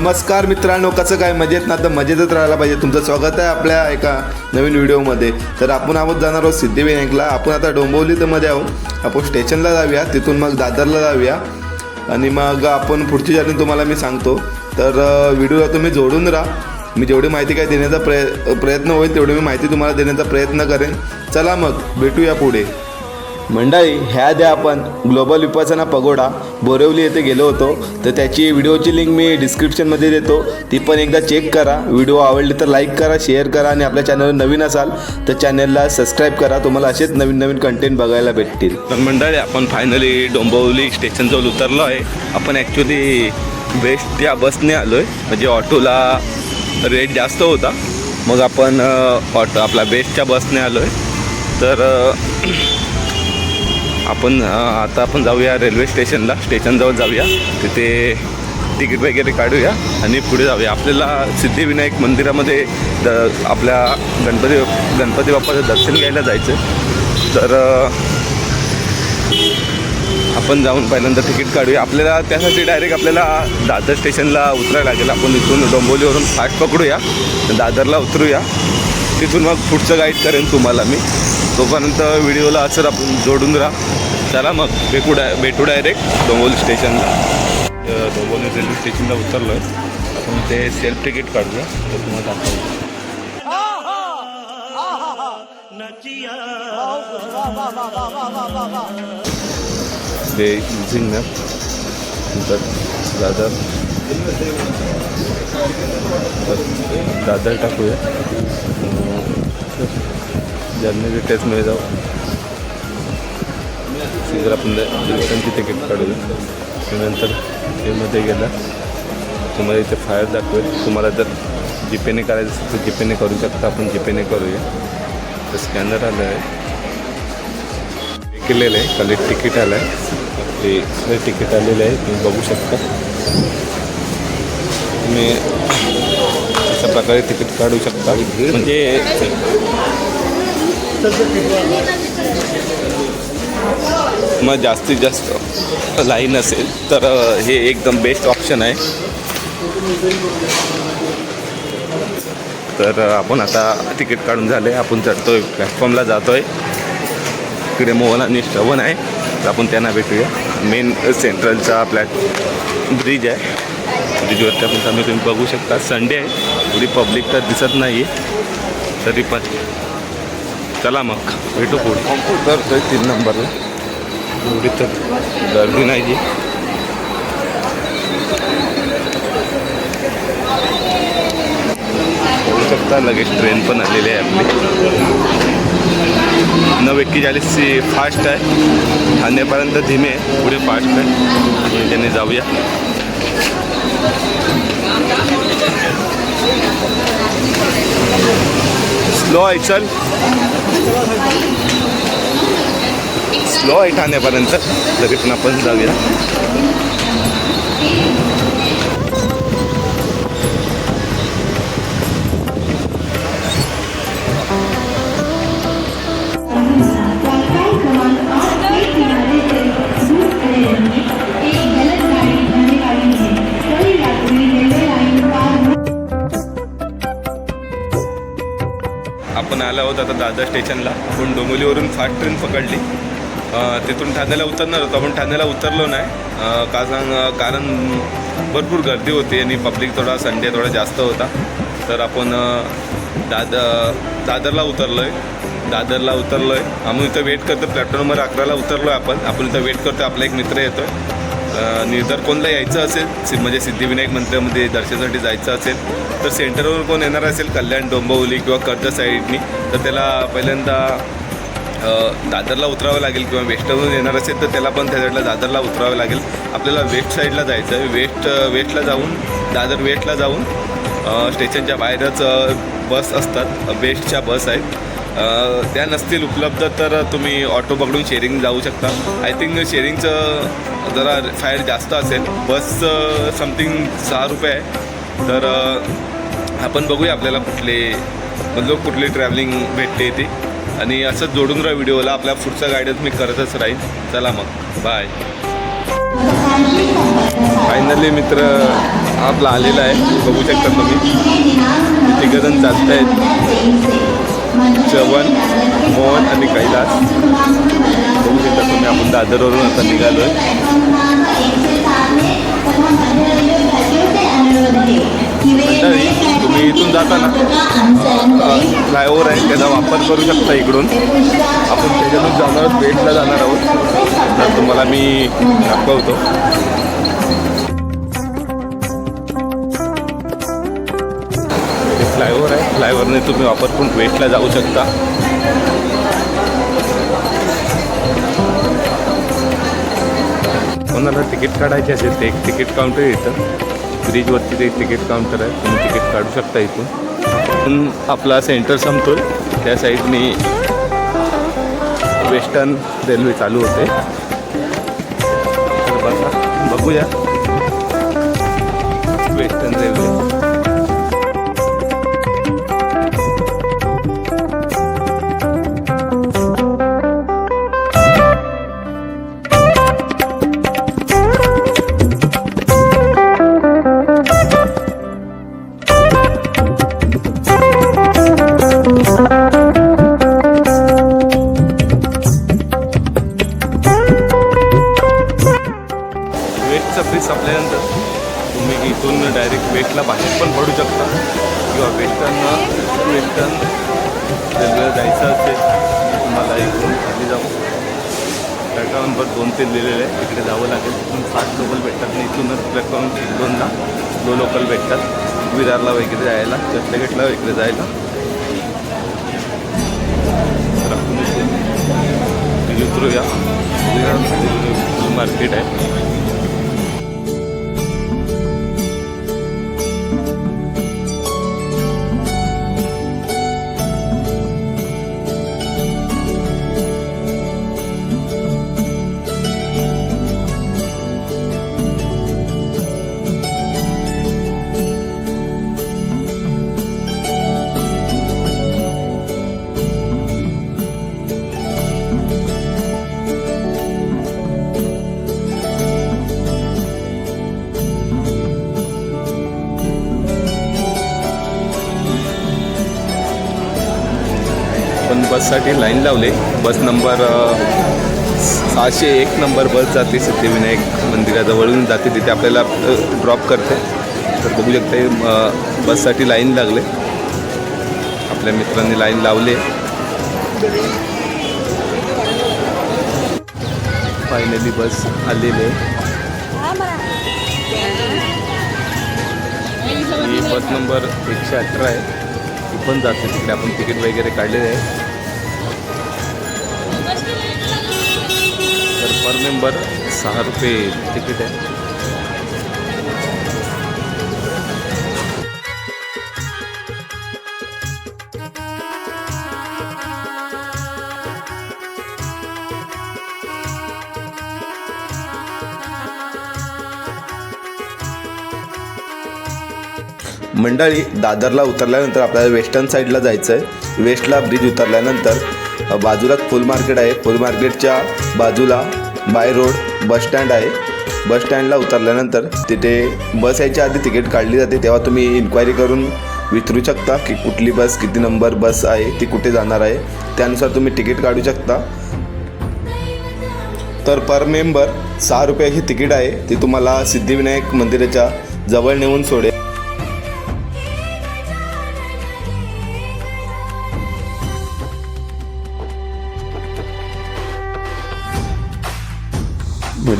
नमस्कार मित्रांनो कसं काय? मजेत ना? तर मजेतच राहायला पाहिजे. तुमचं स्वागत आहे आपल्या एका नवीन व्हिडिओमध्ये. तर आपण आहोत जाणार आहोत सिद्धिविनायकला आपण आता डोंबिवलीमध्ये आहोत. आपण स्टेशनला जाऊया. तिथून मग दादरला जाऊया. आणि मग आपण पुढची जर्नी तुम्हाला मी सांगतो. तर व्हिडिओला तुम्ही जोडून राहा. मी जेवढी माहिती काय देण्याचा प्रय प्रयत्न होईल तेवढी मी माहिती तुम्हाला देण्याचा प्रयत्न करेन. चला मग भेटूया पुढे. मंडळी ह्या द्या आपण ग्लोबल विपासना पगोडा. बोरिवली येथे गेलो होतो. तर त्याची व्हिडिओची लिंक मी डिस्क्रिप्शनमध्ये देतो. ती पण एकदा चेक करा. व्हिडिओ आवडली तर लाईक करा शेअर करा आणि आपल्या चॅनलवर नवीन असाल तर चॅनलला सबस्क्राईब करा. तुम्हाला असेच नवीन नवीन कंटेंट बघायला भेटतील. तर मंडळी आपण फायनली डोंबवली स्टेशनजवळ उतरलो आहे आपण ॲक्च्युली बेस्ट या बसने आलो आहे म्हणजे ऑटोला रेट जास्त होता. मग आपण ऑटो आपला बेस्टच्या बसने आलो आहे तर आपण आता आपण जाऊया रेल्वे स्टेशनला. स्टेशनजवळ जाऊया. तिथे तिकीट वगैरे काढूया आणि पुढे जाऊया. आपल्याला सिद्धिविनायक मंदिरामध्ये द आपल्या गणपती गणपती बाप्पाचं दर्शन घ्यायला जायचं तर आपण जाऊन पहिल्यांदा तिकीट काढूया. आपल्याला त्यासाठी डायरेक्ट आपल्याला दादर स्टेशनला उतरायला लागेल. आपण इथून डोंबोलीवरून फास्ट पकडूया. दादरला उतरूया. तिथून मग पुढचं गाईड करेन तुम्हाला मी. तोपर्यंत व्हिडिओला असं आपण जोडून राहा. चला मग भेटू डाय भेटू डायरेक्ट डोंबोली स्टेशनला डोंबोली रेल्वे स्टेशनला उतरलो आहे आपण ते सेल्फ तिकीट काढूया. तर तुम्हाला दाखवतो. ते युझिंग ना नंतर दादर दादर टाकूया. जर्नी डिटेल्समध्ये जाऊ. जर आपण दिवसांची तिकीट काढूया. त्यानंतर ट्रेनमध्ये गेला. तुम्हाला इथे फायर दाखवेल. तुम्हाला जर जीपेने करायचं असेल तर जीपेने करू शकता. आपण जीपेने करूया. तर स्कॅनर आलं आहे. केलेलं आहे. खाली तिकीट आलं आहे. ते सगळे तिकीट आलेलं आहे. तुम्ही बघू शकता. तुम्ही अशा प्रकारे तिकीट काढू शकता. म्हणजे मग जास्तीत जास्त लाईन असेल तर हे एकदम बेस्ट ऑप्शन आहे. तर आपण आता तिकीट काढून झाले आपण चढतोय प्लॅटफॉर्मला जातोय. इकडे मोहन आणि श्रवण आहे. तर आपण त्यांना भेटूया. मेन सेंट्रलचा प्लॅट ब्रिज आहे. ब्रिजवरती आपण तुम्ही बघू शकता. संडे आहे. एवढी पब्लिक तर दिसत नाही आहे तरी पण. चला मग भेटू पुढे. उतरतोय तीन नंबरला एवढी तर गर्दी नाही जी. बघू शकता लगेच ट्रेन पण आलेली आहे आपली. नऊ एक्केचाळीसची फास्ट आहे. आणण्यापर्यंत धीमे आहे पुढे फास्ट आहे. त्याने जाऊया. स्लो आहे चल. स्लो आहे ठाण्यापर्यंत. लगेच आपण जाऊया. आलो आहोत आता दादर स्टेशनला. आपण डोंबिवलीवरून फास्ट ट्रेन पकडली. तिथून ठाण्याला उतरणार होतो. आपण ठाण्याला उतरलो नाही. कारण का सांग कारण भरपूर गर्दी होती आणि पब्लिक थोडा संडे थोडा जास्त होता. तर आपण दाद दादरला उतरलो आहे दादरला उतरलो आहे आम्ही इथं वेट करतो प्लॅटफॉर्म नंबर अकराला उतरलो आहे आपण. आपण इथं वेट करतो आपला एक मित्र येतो आणि जर कोणाला यायचं असेल? सि म्हणजे सिद्धिविनायक मंदिरामध्ये दर्शनासाठी जायचं असेल तर सेंटरवर कोण येणार असेल? कल्याण डोंबवली किंवा कर्ज साईडनी. तर त्याला पहिल्यांदा दादरला उतरावं लागेल किंवा वेस्टवरून येणार असेल तर त्याला पण त्या साईडला दादरला उतरावं लागेल. आपल्याला वेस्ट साईडला जायचं आहे. वेस्ट वेस्टला जाऊन दादर वेस्टला जाऊन स्टेशनच्या बाहेरच बस असतात. बेस्टच्या बस आहेत. त्या नसतील उपलब्ध तर तुम्ही ऑटो पकडून शेअरिंग जाऊ शकता. आय थिंक शेअरिंगचं जरा फायर जास्त असेल. बसचं समथिंग सहा रुपये आहे. तर आपण बघूया आपल्याला कुठले मतलब कुठली ट्रॅव्हलिंग भेटते ती. आणि असंच जोडून राहा व्हिडिओला आपल्या पुढचा गायडन्स मी करतच राहील चला मग. बाय फायनली मित्र आपला आलेला आहे. बघू शकता तुम्ही. तिघजण चालत आहेत चवन मोहन आणि कैलास. बघू शकता तुम्ही आपण दादरवरून आता निघालो आहे मंडळी तुम्ही इथून जाताना फ्लायओव्हर आहे त्याचा वापर करू शकता इकडून. आपण त्याच्यातून जाणार आहोत बेटला जाणार आहोत. तर तुम्हाला मी दाखवतो. फ्लायओव्हर तुम्ही वापर करून वेटला जाऊ शकता. कोणाला तिकीट काढायचे असेल ते एक तिकीट काउंटर येतं ब्रिजवरती ते तिकीट काउंटर आहे. तुम्ही तिकीट काढू शकता इथून. इथून आपला सेंटर संपतो त्या साईडनी वेस्टर्न रेल्वे चालू होते. तर बघा बघूया. Western railway. बससाठी लाईन लावले. बस नंबर सहाशे एक नंबर बस जाते सिद्धिविनायक मंदिराजवळून जाते तिथे आपल्याला ड्रॉप करते. तर बघू शकते बससाठी लाईन लागले. आपल्या मित्रांनी लाईन लावले. फायनली बस आलेली आहे. ही बस नंबर एकशे अठरा आहे. ती पण जाते. तिकडे आपण तिकीट वगैरे काढलेले आहे. मेंबर सहा रुपये तिकीट आहे. मंडळी दादरला उतरल्यानंतर आपल्याला वेस्टर्न साईडला जायचं आहे वेस्टला ब्रिज उतरल्यानंतर बाजूला बाजूलाच फुल मार्केट आहे. फुल मार्केटच्या बाजूला बाय रोड बस स्टँड आहे. बस स्टँडला उतरल्यानंतर तिथे बस यायच्या आधी तिकीट काढली जाते. तेव्हा तुम्ही इन्क्वायरी करून विचारू शकता की कुठली बस किती नंबर बस आहे ती कुठे जाणार आहे. त्यानुसार तुम्ही तिकीट काढू शकता. तर पर मेंबर सहा रुपयाची तिकीट आहे. ती तुम्हाला सिद्धिविनायक मंदिराच्या जवळ नेऊन सोडेल.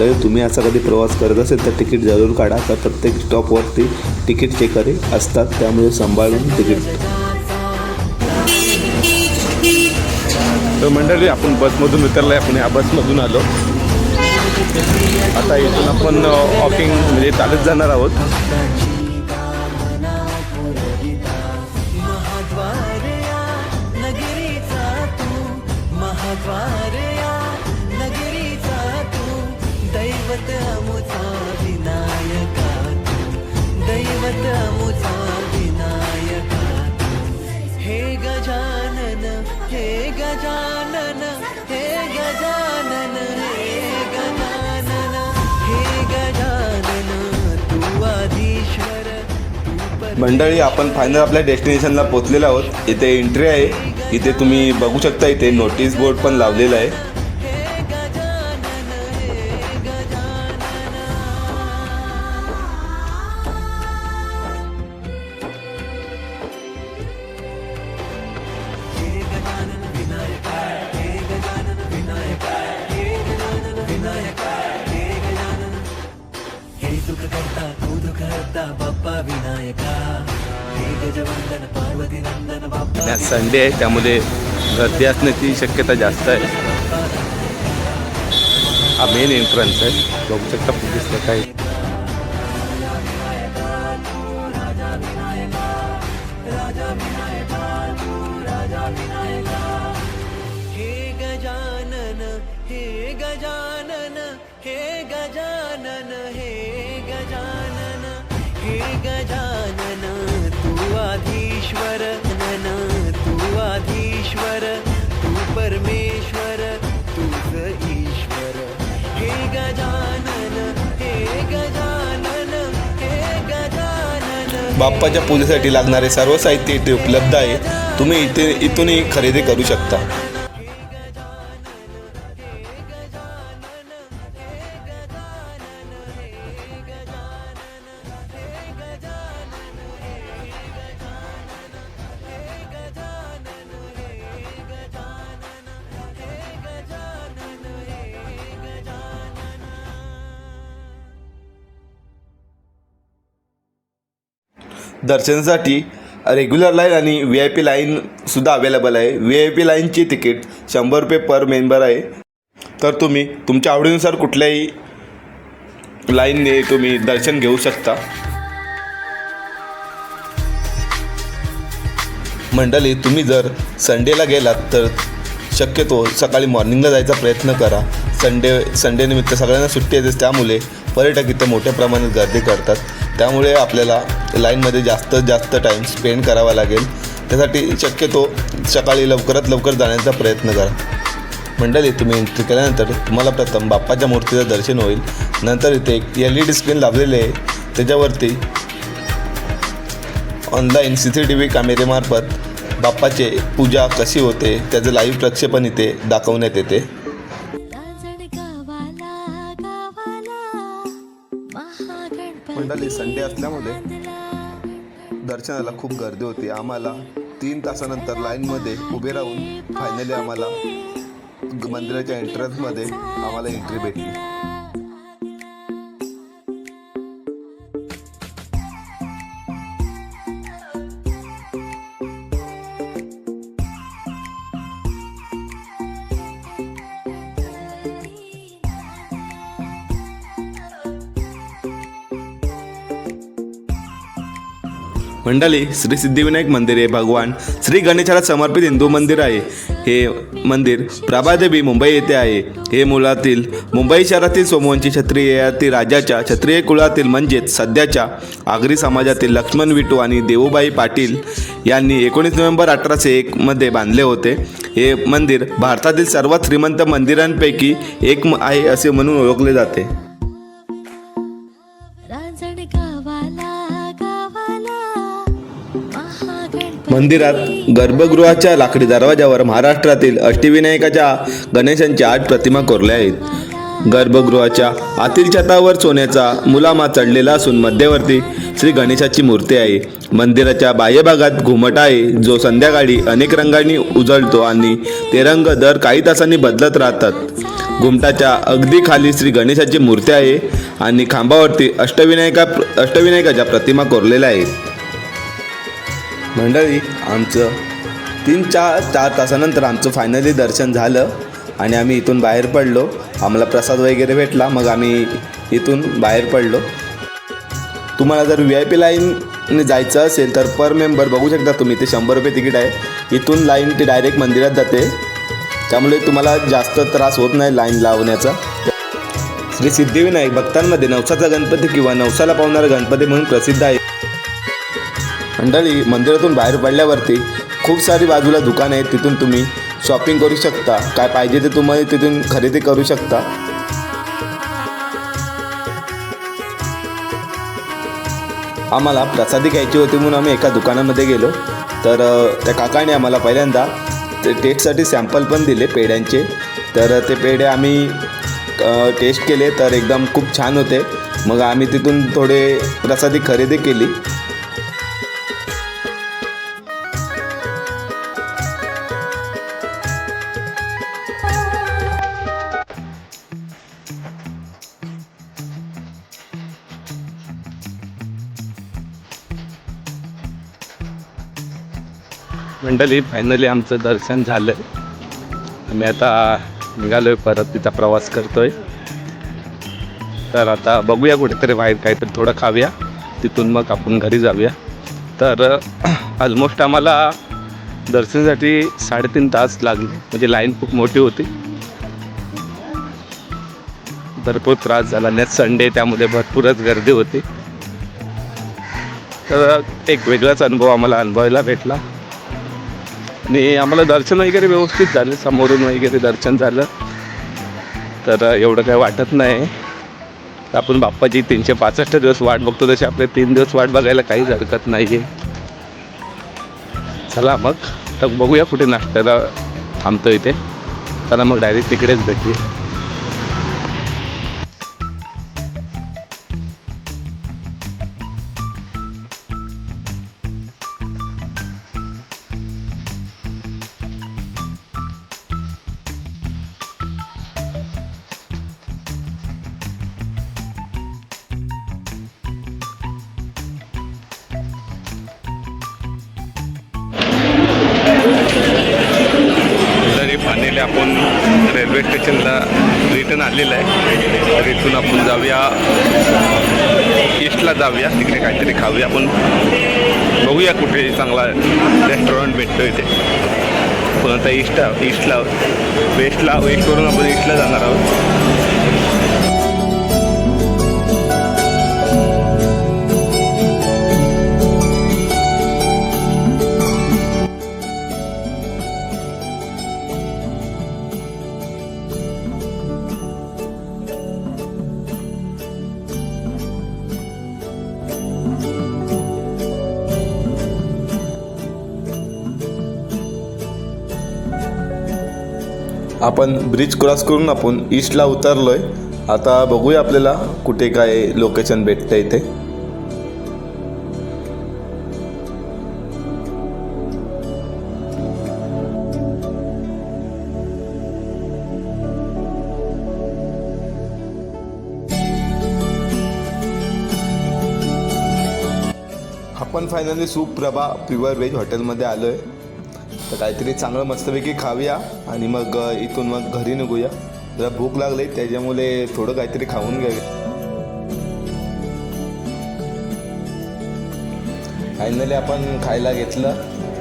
म्हणजे तुम्ही असा कधी प्रवास करत असेल तर तिकीट जरूर काढा. तर प्रत्येक स्टॉपवरती तिकीट चेकरे असतात त्यामुळे सांभाळून तिकीट तर मंडळी आपण बसमधून उतरलं आहे आपण ह्या बसमधून आलो. आता इथून आपण वॉकिंग म्हणजे चालत जाणार आहोत. मंडळी आपण फायनल आपल्या डेस्टिनेशनला पोचलेलो आहोत. इथे एंट्री आहे. इथे तुम्ही बघू शकता इथे नोटीस बोर्ड पण लावलेला आहे. संडे आहे, त्यामुळे गर्दी असण्याची शक्यता जास्त आहे. हा मेन एंट्रन्स आहे. बघू शकता पोलीस काही हे गजानन हे गजानन हे गजानन हे गजानन हे गजानन, तू आधीश्वर. परमेश्वर तुझ ईश्वर. हे गजानन हे गजानन हे गजानन. बाप्पाच्या पूजेसाठी लागणारे सर्व साहित्य इथे उपलब्ध आहे. तुम्ही इथे इथूनही खरेदी करू शकता. दर्शनासाठी रेग्युलर लाईन आणि व्ही आय पी लाईनसुद्धा अवेलेबल आहे. व्ही आय पी लाईनची तिकीट शंभर रुपये पर मेंबर आहे. तर तुम्ही तुमच्या आवडीनुसार कुठल्याही लाईनने तुम्ही दर्शन घेऊ शकता. मंडळी तुम्ही जर संडेला गेलात तर शक्यतो सकाळी मॉर्निंगला जायचा प्रयत्न करा. संडे संडेनिमित्त सगळ्यांना सुट्टी येते त्यामुळे पर्यटक इथं मोठ्या प्रमाणात गर्दी करतात. त्यामुळे आपल्याला लाईनमध्ये जास्त जास्त टाईम स्पेंड करावा लागेल. त्यासाठी शक्यतो सकाळी लवकरात लवकर जाण्याचा प्रयत्न करा. मंडळी तुम्ही एंट्री केल्यानंतर तुम्हाला प्रथम बाप्पाच्या मूर्तीचं दर्शन होईल. नंतर इथे एक एल ई डी स्क्रीन लाभलेले आहे. त्याच्यावरती online C C T V कॅमेरेमार्फत बाप्पाचे पूजा कशी होते त्याचं लाईव्ह प्रक्षेपण इथे दाखवण्यात येते. मंडळी संडे असल्यामुळे दर्शनाला खूप गर्दी होती. आम्हाला तीन तासानंतर लाईनमध्ये उभे राहून फायनली आम्हाला मंदिराच्या एंट्रन्समध्ये आम्हाला एंट्री भेटली. मंडळी श्री सिद्धिविनायक मंदिर हे भगवान. श्री गणेशाला समर्पित हिंदू मंदिर आहे. हे मंदिर प्रभादेवी मुंबई येथे आहे. हे मुळातील मुंबई शहरातील सोमवंशी क्षत्रियातील राजाच्या क्षत्रिय कुळातील म्हणजेच सध्याच्या आगरी समाजातील लक्ष्मण विटू आणि देवूबाई पाटील यांनी एकोणीस नोव्हेंबर अठराशे एकमध्ये बांधले होते. हे मंदिर भारतातील सर्वात श्रीमंत मंदिरांपैकी एक आहे असे म्हणून ओळखले जाते. मंदिरात गर्भगृहाच्या लाकडी दरवाजावर महाराष्ट्रातील अष्टविनायकाच्या गणेशांच्या आठ प्रतिमा कोरल्या आहेत. गर्भगृहाच्या आतील छतावर सोन्याचा मुलामा चढलेला असून मध्यवर्ती श्री गणेशाची मूर्ती आहे. मंदिराच्या बाह्य भागात घुमट आहे जो संध्याकाळी अनेक रंगांनी उजळतो आणि ते रंग दर काही तासांनी बदलत राहतात. घुमटाच्या अगदी खाली श्री गणेशाची मूर्ती आहे आणि खांबावरती अष्टविनायका अष्टविनायकाच्या प्रतिमा कोरलेल्या आहेत. मंडळी आमचं तीन चार चार तासानंतर आमचं फायनली दर्शन झालं आणि आम्ही इथून बाहेर पडलो. आम्हाला प्रसाद वगैरे भेटला मग आम्ही इथून बाहेर पडलो. तुम्हाला जर व्ही आय पी लाईनने जायचं असेल तर पर मेंबर बघू शकता तुम्ही ते शंभर रुपये तिकीट आहे. इथून लाईन ते डायरेक्ट मंदिरात जाते. त्यामुळे तुम्हाला जास्त त्रास होत नाही लाईन लावण्याचा. श्री सिद्धिविनायक भक्तांमध्ये नवसाचा गणपती किंवा नवसाला पावणारा गणपती म्हणून प्रसिद्ध आहे. मंडळी मंदिरातून बाहेर पडल्यावरती खूप सारी बाजूला दुकानं आहेत तिथून तुम्ही शॉपिंग करू शकता. काय पाहिजे ते तुम्ही तिथून खरेदी करू शकता. आम्हाला प्रसादी घ्यायची होती म्हणून आम्ही एका दुकानामध्ये गेलो. तर त्या काकाने आम्हाला पहिल्यांदा ते टेस्टसाठी सॅम्पल पण दिले पेढ्यांचे. तर ते पेढे आम्ही टेस्ट केले तर एकदम खूप छान होते. मग आम्ही तिथून थोडे प्रसादी खरेदी केली. मंडळी फायनली आमचं दर्शन झालं. आम्ही आता निघालोय परत तिचा प्रवास करतोय. तर आता बघूया कुठेतरी बाहेर काहीतरी थोडं खाऊया. तिथून मग आपण घरी जाऊया. तर ऑलमोस्ट आम्हाला दर्शनासाठी साडेतीन तास लागले. म्हणजे लाईन खूप मोठी होती. भरपूर त्रास झाला. नेक्स्ट संडे त्यामध्ये भरपूरच गर्दी होती. तर एक वेगळाच अनुभव आम्हाला अनुभवायला भेटला. आणि आम्हाला दर्शन वगैरे व्यवस्थित झालं समोरून वगैरे दर्शन झालं. तर एवढं काही वाटत नाही. तर आपण बाप्पाची तीनशे पासष्ट दिवस वाट बघतो तसे आपले तीन दिवस वाट बघायला काहीच हरकत नाही आहे चला मग तर बघूया कुठे नाश्त्याला थांबतो इथे चला मग डायरेक्ट तिकडेच भेटूया. आपण रेल्वे स्टेशनला रिटर्न आलेलं आहे. तर इथून आपण जाऊया. ईस्टला जाऊया. तिकडे काहीतरी खाऊया आपण. बघूया कुठे चांगला रेस्टॉरंट भेटतो इथे पण आता ईस्ट ईस्टला वेस्टला वेस्टवरून आपण ईस्टला जाणार आहोत. आपण ब्रिज क्रॉस करून आपण ईस्टला उतरलो आहे आता बघूया आपल्याला कुठे काय लोकेशन भेटतं इथे. आपण फायनली सुप्रभा प्युअर व्हेज हॉटेलमध्ये आलो आहे तर काहीतरी चांगलं मस्तपैकी खाऊया आणि मग इथून मग घरी निघूया. जरा भूक लागली त्याच्यामुळे थोडं काहीतरी खाऊन घ्यावे. फायनली आपण खायला घेतलं.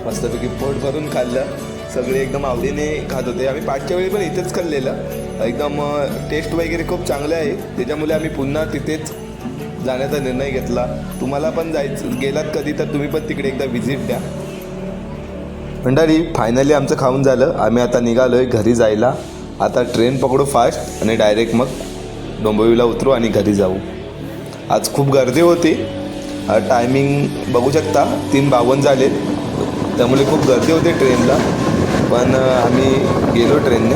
मस्तपैकी पोट भरून खाल्लं. सगळे एकदम आवडीने खात होते. आम्ही पाचच्या वेळी पण इथेच खाल्लेलं. एकदम टेस्ट वगैरे खूप चांगले आहे. त्याच्यामुळे आम्ही पुन्हा तिथेच जाण्याचा निर्णय घेतला. तुम्हाला पण जायचं गेलात कधी तर तुम्ही पण तिकडे एकदा व्हिजिट द्या. मंडळी फायनली आमचं खाऊन झालं. आम्ही आता निघालो आहे घरी जायला. आता ट्रेन पकडू फास्ट आणि डायरेक्ट मग डोंबिवलीला उतरू आणि घरी जाऊ. आज खूप गर्दी होती. टायमिंग बघू शकता तीन बावन्न झाले. त्यामुळे खूप गर्दी होती ट्रेनला पण आम्ही गेलो ट्रेनने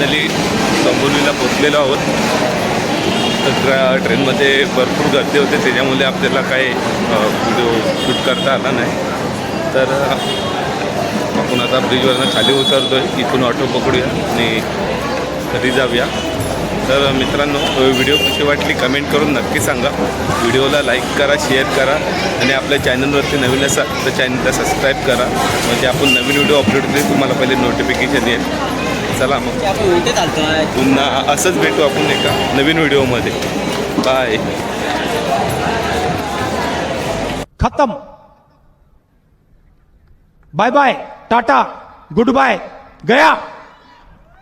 फायनली संबोलीला पोचलेलो आहोत. तर ट्रा- ट्रेनमध्ये भरपूर गर्दी होते त्याच्यामुळे आपल्याला काही व्हिडिओ शूट करता आला नाही. तर आपण आता ब्रिजवरनं खाली उतरतो आहे इथून ऑटो पकडूया आणि घरी जाऊया. तर मित्रांनो व्हिडिओ कशी वाटली कमेंट करून नक्की सांगा. व्हिडिओला लाईक करा शेअर करा आणि आपल्या चॅनलवरती नवीन असाल तर चॅनलला सबस्क्राईब करा. म्हणजे आपण नवीन व्हिडिओ अपलोड केले तुम्हाला पहिले नोटिफिकेशन येईल. चला मग. पुन्हा असंच भेटू आपण एका नवीन व्हिडिओमध्ये. बाय खत्म. Bye bye tata good bye गया.